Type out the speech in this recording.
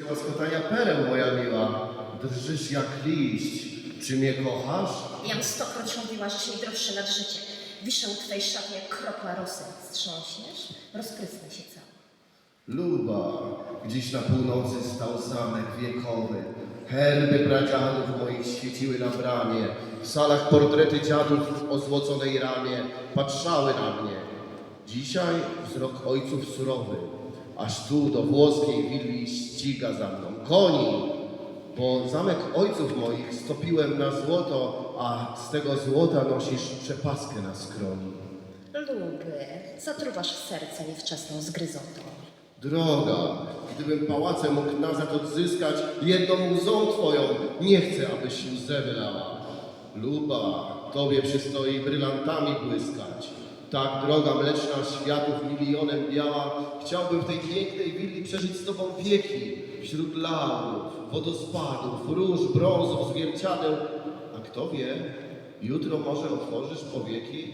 Łaskotania pereł, moja miła. Drżysz jak liść. Czy mnie kochasz? Jam stokroć mówiła, że się droższy nad życie. Wiszę u twej jak kropla rosy. Strząśniesz? Rozprysnę się cały. Luba, gdzieś na północy stał zamek wiekowy. Herby pradziadów moich świeciły na bramie. W salach portrety dziadów w ozłoconej ramie patrzały na mnie. Dzisiaj wzrok ojców surowy, aż tu do włoskiej willi ściga za mną. Koni, bo zamek ojców moich stopiłem na złoto, a z tego złota nosisz przepaskę na skroni. Luby, zatruwasz serce niewczesną zgryzotą. Droga, gdybym pałacem mógł nazad odzyskać jedną łzą twoją, nie chcę, abyś łzę wylała. Luba, tobie przystoi brylantami błyskać. Tak droga mleczna światów milionem biała, chciałbym w tej pięknej willi przeżyć z tobą wieki, wśród laurów, wodospadów, róż, brązów, zwierciadeł. A kto wie, jutro może otworzysz powieki